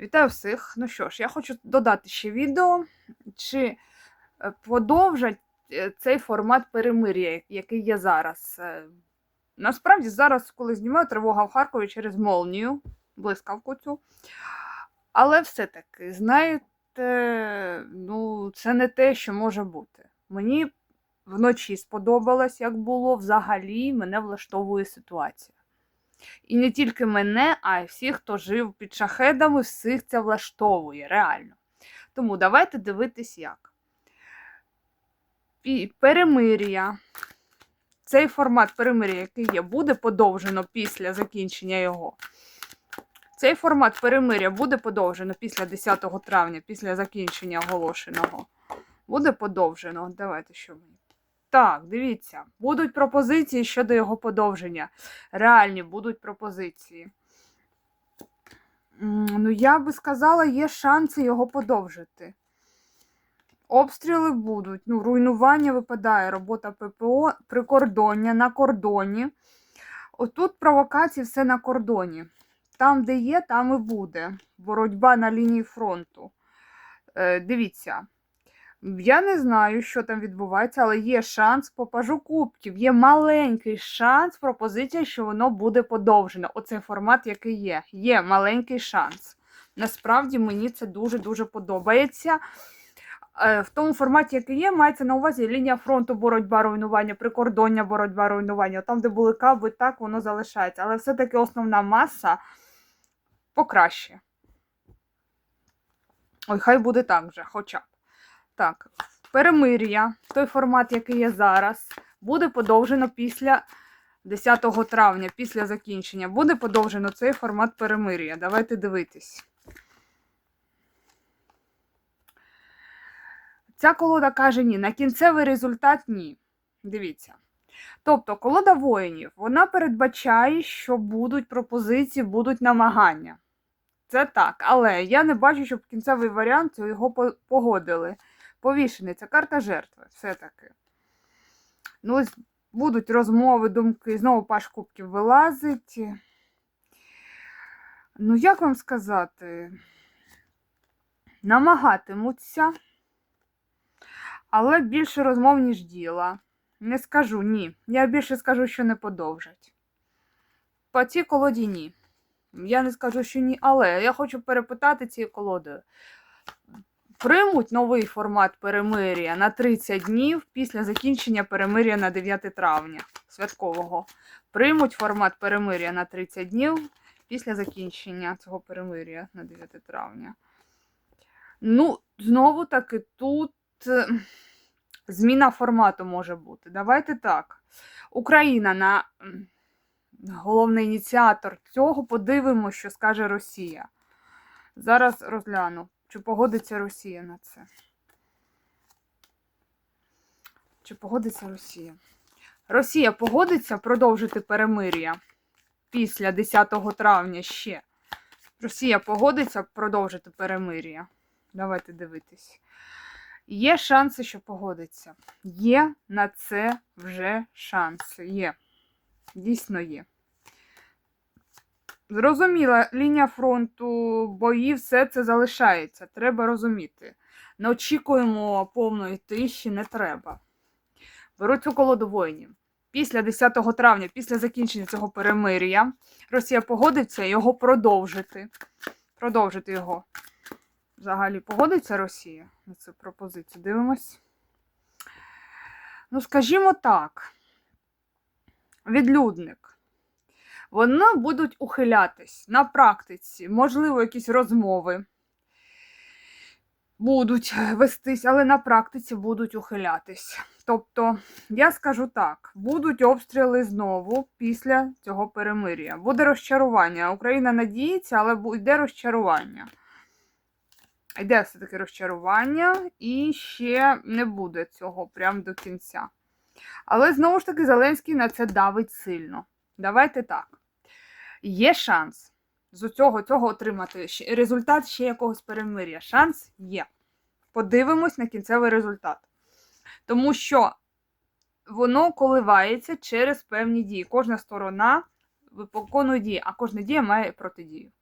Вітаю всіх. Ну що ж, я хочу додати ще відео, чи е, подовжать е, цей формат перемир'я, який є зараз. Е, Насправді, зараз, коли знімаю тривога в Харкові через молнію, блискавку цю. Але все-таки, знаєте, ну, це не те, що може бути. Мені вночі сподобалось, як було. Взагалі мене влаштовує ситуація. І не тільки мене, а й всіх, хто жив під шахедами, всіх це влаштовує, реально. Тому давайте дивитись як. Пі- Перемир'я. Цей формат перемир'я, який є, буде подовжено після закінчення його. Цей формат перемир'я буде подовжено після 10 травня, після закінчення оголошеного. Буде подовжено. Давайте що. Так, дивіться, будуть пропозиції щодо його подовження. Реальні будуть пропозиції. Ну, я би сказала, є шанси його подовжити. Обстріли будуть, ну, руйнування випадає, робота ППО, прикордоння на кордоні. Отут провокації все на кордоні. Там, де є, там і буде. Боротьба на лінії фронту. Е, дивіться. Я не знаю, що там відбувається, але є шанс по пажу кубків. Є маленький шанс, пропозиція, що воно буде подовжено. Оцей формат, який є. Є маленький шанс. Насправді мені це дуже-дуже подобається. Е, В тому форматі, який є, мається на увазі лінія фронту, боротьба, руйнування, прикордоння, боротьба, руйнування. Там, де були каби, так воно залишається. Але все-таки основна маса покраще. Ой, хай буде так же, хоча. Так, перемир'я, той формат, який є зараз, буде подовжено після 10 травня, після закінчення. Буде подовжено цей формат перемир'я. Давайте дивитись. Ця колода каже ні. На кінцевий результат ні. Дивіться. Тобто, колода воїнів, вона передбачає, що будуть пропозиції, будуть намагання. Це так, але я не бачу, щоб кінцевий варіант його погодили. Повішений це карта жертви, все-таки. Ну, будуть розмови, думки, знову паш кубків вилазить. Ну, як вам сказати? Намагатимуться, але більше розмов, ніж діла. Не скажу ні. Я більше скажу, що не подовжать. По цій колоді ні. Я не скажу, що ні, але я хочу перепитати цією колодою. Приймуть новий формат перемир'я на 30 днів після закінчення перемир'я на 9 травня святкового. Приймуть формат перемир'я на 30 днів після закінчення цього перемир'я на 9 травня. Ну, знову таки, тут е, зміна формату може бути. Давайте так. Україна на головний ініціатор цього. Подивимося, що скаже Росія. Зараз розгляну, чи погодиться Росія на це. Чи погодиться Росія? Росія погодиться продовжити перемир'я після 10 травня ще. Росія погодиться продовжити перемир'я. Давайте дивитись. Є шанси, що погодиться. Є на це вже шанси. Є. Дійсно є. Зрозуміла, лінія фронту, бої, все це залишається. Треба розуміти. Не очікуємо повної тиші, не треба. Беру цю колоду воїнів. Після 10 травня, після закінчення цього перемир'я, Росія погодиться його продовжити. Продовжити його. Взагалі погодиться Росія на цю пропозицію. Дивимось. Ну, скажімо так, відлюдник. Вони будуть ухилятись на практиці, можливо, якісь розмови будуть вестись, але на практиці будуть ухилятись. Тобто, я скажу так: будуть обстріли знову після цього перемир'я. Буде розчарування. Україна надіється, але йде розчарування. Йде все-таки розчарування, і ще не буде цього прямо до кінця. Але знову ж таки, Зеленський на це давить сильно. Давайте так. Є шанс з цього, цього отримати ще- результат ще якогось перемир'я. Шанс є. Подивимось на кінцевий результат. Тому що воно коливається через певні дії. Кожна сторона виконує дії, а кожна дія має протидію.